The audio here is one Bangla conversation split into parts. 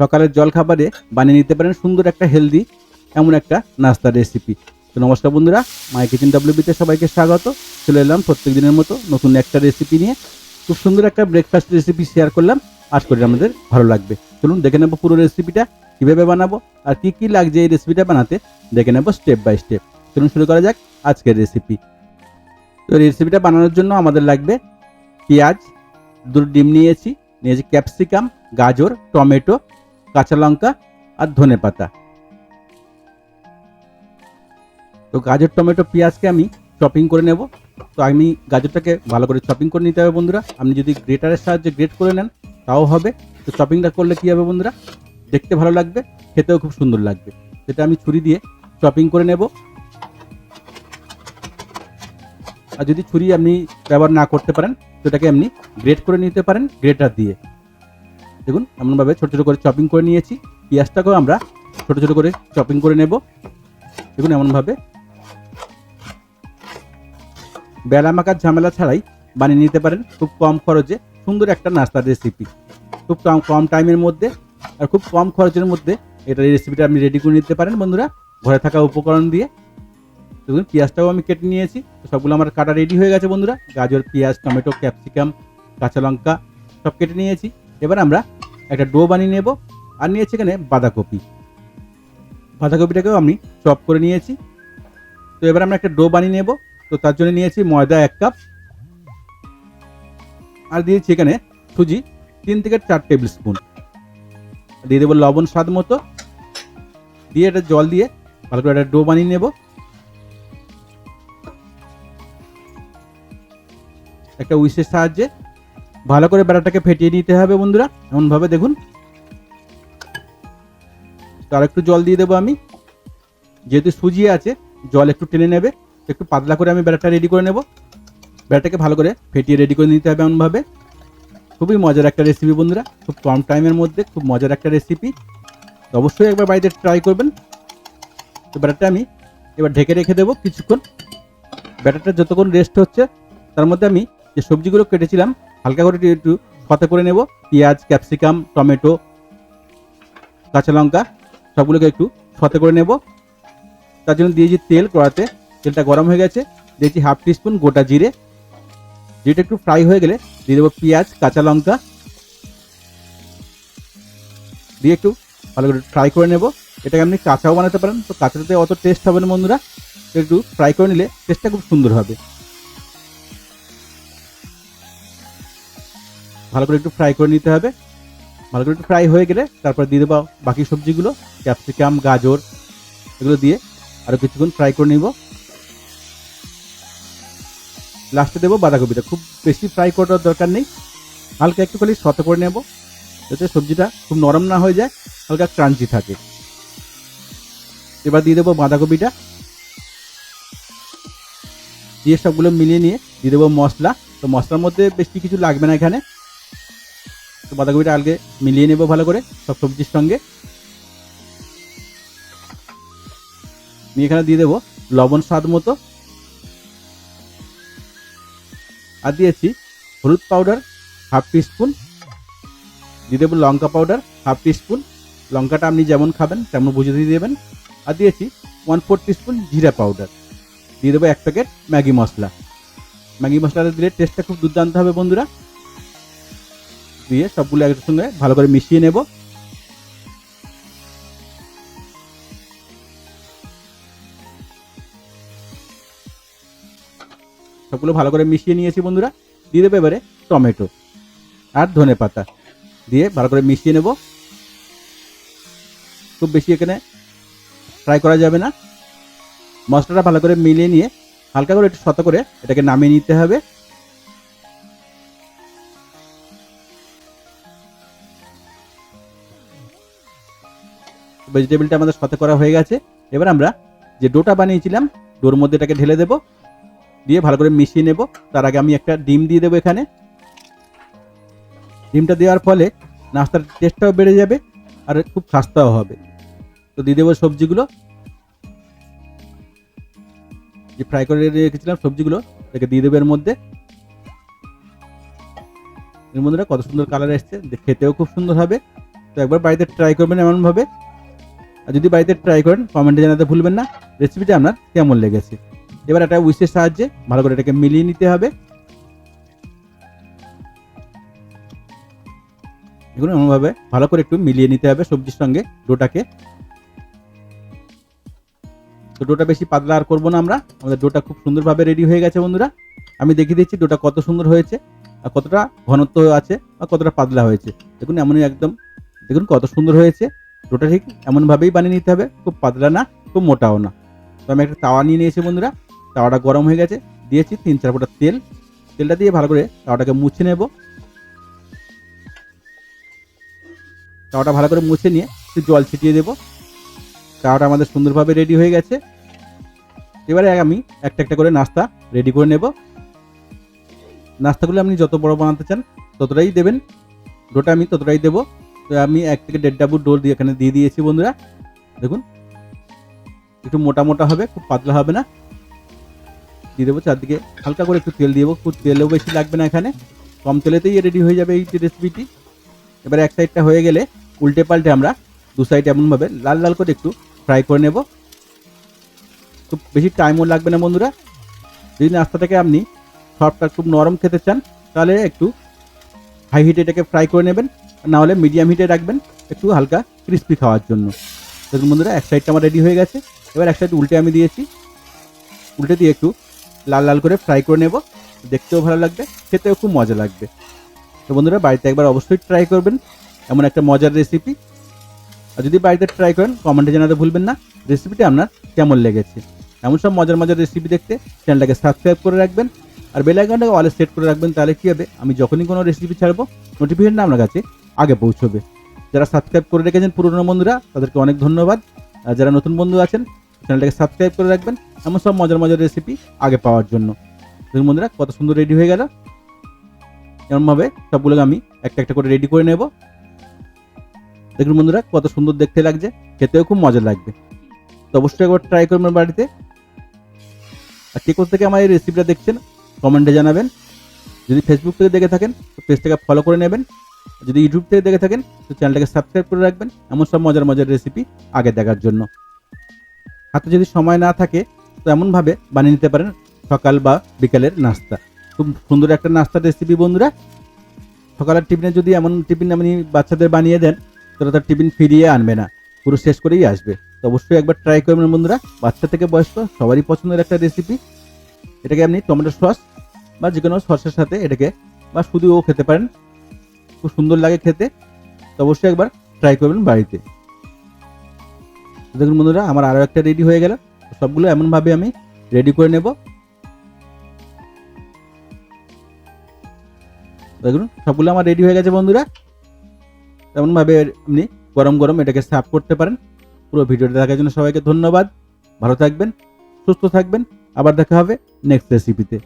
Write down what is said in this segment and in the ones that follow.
সকালের জলখাবারে বানিয়ে নিতে পারেন সুন্দর একটা হেলদি এমন একটা নাস্তার রেসিপি তো নমস্কার বন্ধুরা মাই কিচেন ডাব্লিউবিতে সবাইকে স্বাগত। চলে এলাম প্রত্যেক দিনের মতো নতুন একটা রেসিপি নিয়ে। খুব সুন্দর একটা ব্রেকফাস্ট রেসিপি শেয়ার করলাম। আজ করি আমাদের ভালো লাগবে। চলুন দেখে নেব পুরো রেসিপিটা কীভাবে বানাবো আর কি কি লাগছে এই রেসিপিটা বানাতে। দেখে নেব স্টেপ বাই স্টেপ চলুন শুরু করা যাক আজকের রেসিপি তো রেসিপিটা বানানোর জন্য আমাদের লাগবে পেঁয়াজ, দুটো ডিম নিয়েছি নিয়েছি ক্যাপসিকাম গাজর, টমেটো কাঁচা লঙ্কা আর ধনে পাতা। তো গাজর, টমেটো, পেঁয়াজকে আমি চপিং করে নেব। তো আমি গাজরটাকে ভালো করে চপিং করে নিতে হবে বন্ধুরা। আপনি যদি গ্রেটারের সাহায্যে গ্রেট করে নেন, তাও হবে। তো চপিংটা করলে কী হবে বন্ধুরা? দেখতে ভালো লাগবে, খেতেও খুব সুন্দর লাগবে। সেটা আমি ছুরি দিয়ে চপিং করে নেব। আর যদি ছুরি আপনি ব্যবহার না করতে পারেন তো এটাকে আপনি গ্রেট করে নিতে পারেন গ্রেটার দিয়ে। দেখুন, এমনভাবে ছোটো ছোটো করে চপিং করে নিয়েছি। পেঁয়াজটাকেও আমরা ছোটো ছোটো করে চপিং করে নেব। দেখুন, এমনভাবে। বেলা মাখার ঝামেলা ছাড়াই বানিয়ে নিতে পারেন খুব কম খরচে সুন্দর একটা নাস্তার রেসিপি খুব কম কম টাইমের মধ্যে আর খুব কম খরচের মধ্যে এটা এই রেসিপিটা আপনি রেডি করে নিতে পারেন বন্ধুরা, ঘরে থাকা উপকরণ দিয়ে। দেখুন, পেঁয়াজটাও আমি কেটে নিয়েছি, সবগুলো আমার কাটা রেডি হয়ে গেছে বন্ধুরা। গাজর, পেঁয়াজ, টমেটো ক্যাপসিকাম কাঁচা লঙ্কা সব কেটে নিয়েছি। এবার আমরা একটা ডো বানিয়ে নেব আর নিয়েছি এখানে বাঁধাকপি। বাঁধাকপিটাকেও আমি চপ করে নিয়েছি। তো এবার আমরা একটা ডো বানিয়ে নেব। তো তার জন্য নিয়েছি ময়দা এক কাপ। আর দিয়েছি এখানে সুজি তিন থেকে চার টেবিল স্পুন দিয়ে দেবো লবণ স্বাদ মতো। দিয়ে এটা জল দিয়ে ভালো করে একটা ডো বানিয়ে নেব। একটা উইসের সাহায্যে ভালো করে বেড়াটাকে ফেটিয়ে নিতে হবে বন্ধুরা। এমনভাবে দেখুন। আর একটু জল দিয়ে দেবো আমি। যেহেতু সুজি আছে, জল একটু টেনে নেবে। একটু পাতলা করে আমি বেড়াটা রেডি করে নেব। বেড়াটাকে ভালো করে ফেটিয়ে রেডি করে নিতে হবে এমনভাবে। খুবই মজার একটা রেসিপি বন্ধুরা। খুব কম টাইমের মধ্যে, খুব মজার একটা রেসিপি অবশ্যই একবার বাড়িতে ট্রাই করবেন। তো ব্যাটারটা আমি এবার ঢেকে রেখে দেবো কিছুক্ষণ। ব্যাটারটা যতক্ষণ রেস্ট হচ্ছে, তার মধ্যে আমি যে সবজিগুলো কেটেছিলাম হালকা করে একটু- ফতে করে নেব। পেঁয়াজ, ক্যাপসিকাম, টমেটো, কাঁচা লঙ্কা, সবগুলোকে একটু ফতে করে নেব। তার জন্য দিয়েছি তেল কড়াতে। তেলটা গরম হয়ে গেছে। দিয়েছি হাফ টিস্পুন গোটা জিরে। জিরেটা একটু ফ্রাই হয়ে গেলে দিয়ে দেবো পেঁয়াজ, কাঁচা লঙ্কা। দিয়ে একটু ভালো করে ফ্রাই করে নেব। এটাকে আপনি কাঁচাও বানাতে পারেন। তো কাঁচাতে অত টেস্ট হবে না বন্ধুরা। একটু ফ্রাই করে নিলে টেস্টটা খুব সুন্দর হবে। ভালো করে একটু ফ্রাই করে নিতে হবে। ভালো করে একটু ফ্রাই হয়ে গেলে তারপর দিয়ে দেবো বাকি সবজিগুলো ক্যাপসিকাম গাজর, এগুলো দিয়ে আরও কিছুক্ষণ ফ্রাই করে নিব। লাস্টে দেবো বাঁধাকপিটা। খুব বেশি ফ্রাই করার দরকার নেই। হালকা একটু খালি সতে করে নেব, যাতে সবজিটা খুব নরম না হয়ে যায়, হালকা ক্রাঞ্চি থাকে। এবার দিয়ে দেবো বাঁধাকপিটা। দিয়ে সবগুলো মিলিয়ে নিয়ে দিয়ে দেবো মশলা। তো মশলার মধ্যে বেশি কিছু লাগবে না এখানে। তো বাঁধাকপিটা আগে মিলিয়ে নেব ভালো করে, সব সবজির সঙ্গে। নিয়ে এখানে দিয়ে দেবো লবণ স্বাদ মতো। আর দিয়েছি হলুদ পাউডার হাফ টিস্পুন। দিয়ে দেবো লঙ্কা পাউডার হাফ টিস্পুন। লঙ্কাটা আপনি যেমন খাবেন তেমন বুঝে দিয়ে দেবেন। আর দিয়েছি ওয়ান ফোর টিস্পুন জিরা পাউডার। দিয়ে দেবো এক প্যাকেট ম্যাগি মশলা। ম্যাগি মশলাটা দিলে টেস্টটা খুব দুর্দান্ত হবে বন্ধুরা। দিয়ে সবগুলো একসঙ্গে ভালো করে মিশিয়ে নেব। সবগুলো ভালো করে মিশিয়ে নিয়েছি বন্ধুরা। দিয়ে দেবো এবারে টমেটো আর ধনে পাতা দিয়ে ভালো করে মিশিয়ে নেব। খুব বেশি এখানে ফ্রাই করা যাবে না। মশলাটা ভালো করে মিলিয়ে নিয়ে হালকা করে একটু শত করে এটাকে নামিয়ে নিতে হবে। ভেজিটেবলটা আমাদের সাথে করা হয়ে গেছে। এবার আমরা যে ডোটা বানিয়েছিলাম, ডোর মধ্যে এটাকে ঢেলে দেব, দিয়ে ভালো করে মিশিয়ে নেব। তার আগে আমি একটা ডিম দিয়ে দেবো এখানে। ডিমটা দেওয়ার ফলে নাস্তার টেস্টটাও বেড়ে যাবে আর খুব সস্তাও হবে। তো দিয়ে দেবো সবজিগুলো। যে ফ্রাই করে রেখেছিলাম সবজিগুলো, এটাকে দিয়ে দেবো এর মধ্যে। এর মধ্যে কত সুন্দর কালার এসছে, খেতেও খুব সুন্দর হবে। তো একবার বাড়িতে ট্রাই করবেন এমনভাবে। আর যদি বাড়িতে ট্রাই করেন কমেন্টে জানাতে ভুলবেন না। রেসিপিটা আপনার কেমন লেগেছে? এবার একটা উইসের সাহায্যে ভালো করে এটাকে মিলিয়ে নিতে হবে। এগুলো এমনভাবে ভালো করে একটু মিলিয়ে নিতে হবে সবজির সঙ্গে ডোটাকে। তো ডোটা বেশি পাতলা আর করব না আমরা। আমাদের ডোটা খুব সুন্দরভাবে রেডি হয়ে গেছে বন্ধুরা। আমি দেখিয়ে দিচ্ছি ডোটা কত সুন্দর হয়েছে আর কতটা ঘনত্ব আছে আর কতটা পাতলা হয়েছে। দেখুন, এমনই একদম, দেখুন কত সুন্দর হয়েছে। ডোটা ঠিক এমনভাবেই বানিয়ে নিতে হবে, খুব পাতলা না, খুব মোটাও না। তো আমি একটা তাওয়া নিয়ে নিয়েছি বন্ধুরা, তাওয়াটা গরম হয়ে গেছে, দিয়েছি তিন চার ফোঁটা তেল, তেলটা দিয়ে ভালো করে তাওয়াটাকে মুছে নেব। তাওয়াটা ভালো করে মুছে নিয়ে একটু জল ছিটিয়ে দেবো। তাওয়াটা আমাদের সুন্দরভাবে রেডি হয়ে গেছে। এবারে আমি একটা একটা করে নাস্তা রেডি করে নেব। নাস্তাগুলো আপনি যত বড় বানাতে চান, ততটাই দেবেন। ডোটা আমি ততটাই দেবো। তো আমি এক থেকে দেড় ডাবু ডোল দিয়ে এখানে দিয়ে দিয়েছি বন্ধুরা। দেখুন, একটু মোটা মোটা হবে, খুব পাতলা হবে না। দিয়ে দেবো চারদিকে, হালকা করে একটু তেল দিয়ে দেবো। খুব তেলেও বেশি লাগবে না এখানে। কম তেলেতেই রেডি হয়ে যাবে এই রেসিপিটি এবার এক সাইডটা হয়ে গেলে উল্টে পাল্টে আমরা দু সাইড এমনভাবে লাল লাল করে একটু ফ্রাই করে নেব। খুব বেশি টাইমও লাগবে না বন্ধুরা। যদি নাস্তাটাকে আপনি সফটটা খুব নরম খেতে চান, তাহলে একটু হাই হিটে এটাকে ফ্রাই করে নেবেন। না হলে মিডিয়াম হিটে রাখবেন, একটু হালকা ক্রিস্পি খাওয়ার জন্য। দেখুন বন্ধুরা, এক সাইডটা আমার রেডি হয়ে গেছে। এবার এক সাইড উল্টে আমি দিয়েছি। উল্টে দিয়ে একটু লাল লাল করে ফ্রাই করে নেব। দেখতেও ভালো লাগবে, খেতেও খুব মজা লাগবে। তো বন্ধুরা, বাড়িতে একবার অবশ্যই ট্রাই করবেন। এমন একটা মজার রেসিপি আর যদি বাড়িতে ট্রাই করেন কমেন্টে জানাতে ভুলবেন না। রেসিপিটি আপনার কেমন লেগেছে? এমন সব মজার মজার রেসিপি দেখতে চ্যানেলটাকে সাবস্ক্রাইব করে রাখবেন। আর বেল আইকনটাকে অলে সেট করে রাখবেন, তাহলে কী হবে? আমি যখনই কোনো রেসিপি ছাড়বো নোটিফিকেশনটা আপনার কাছে আগে পৌঁছবে। যারা সাবস্ক্রাইব করে রেখেছেন পুরনো বন্ধুরা, তাদেরকে অনেক ধন্যবাদ। যারা নতুন বন্ধু আছেন, চ্যানেলটাকে সাবস্ক্রাইব করে রাখবেন। এমন সব মজার মজার রেসিপি আগে পাওয়ার জন্য। দেখুন বন্ধুরা, কত সুন্দর রেডি হয়ে গেল। এমনভাবে সবগুলোকে আমি একটা একটা করে রেডি করে নেব। দেখুন বন্ধুরা, কত সুন্দর দেখতে লাগছে। খেতেও খুব মজা লাগবে। তো অবশ্যই একবার ট্রাই করবেন বাড়িতে। আর কে থেকে আমার এই রেসিপিটা দেখছেন কমেন্টে জানাবেন। যদি ফেসবুক থেকে দেখে থাকেন, তো পেজটাকে ফলো করে নেবেন। যদি ইউটিউব থেকে দেখে থাকেন, তো চ্যানেলটাকে সাবস্ক্রাইব করে রাখবেন। এমন সব মজার মজার রেসিপি আগে দেখার জন্য। হাতে যদি সময় না থাকে, তো এমনভাবে বানিয়ে নিতে পারেন সকাল বা বিকালের নাস্তা। খুব সুন্দর একটা নাস্তার রেসিপি বন্ধুরা। সকালের টিফিনে যদি এমন টিফিন আপনি বাচ্চাদের বানিয়ে দেন তারা তার টিফিন ফিরিয়ে আনবে না। পুরো শেষ করেই আসবে। তো অবশ্যই একবার ট্রাই করবেন বন্ধুরা। বাচ্চা থেকে বয়স্ক, সবারই পছন্দের একটা রেসিপি এটাকে আপনি টমেটো সস বা যে কোনো সসের সাথে এটাকে বা শুধুও খেতে পারেন। খুব সুন্দর লাগে খেতে, তো অবশ্যই একবার ট্রাই করবেন বাড়িতে। দেখুন বন্ধুরা, আমার আরও একটা রেডি হয়ে গেল। সবগুলো এমনভাবে আমি রেডি করে নেব। দেখুন, সবগুলো আমার রেডি হয়ে গেছে বন্ধুরা। তেমনভাবে আপনি গরম গরম এটাকে সার্ভ করতে পারেন। পুরো ভিডিওটা দেখার জন্য সবাইকে ধন্যবাদ। ভালো থাকবেন, সুস্থ থাকবেন। আবার দেখা হবে নেক্সট রেসিপিতে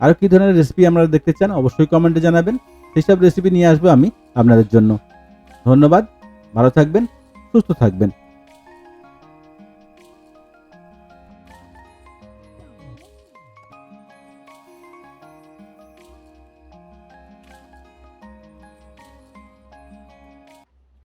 আরও কী ধরনের রেসিপি আপনারা দেখতে চান, অবশ্যই কমেন্টে জানাবেন। সেই সব রেসিপি নিয়ে আসব আমি আপনাদের জন্য। ধন্যবাদ ভালো থাকবেন সুস্থ থাকবেন।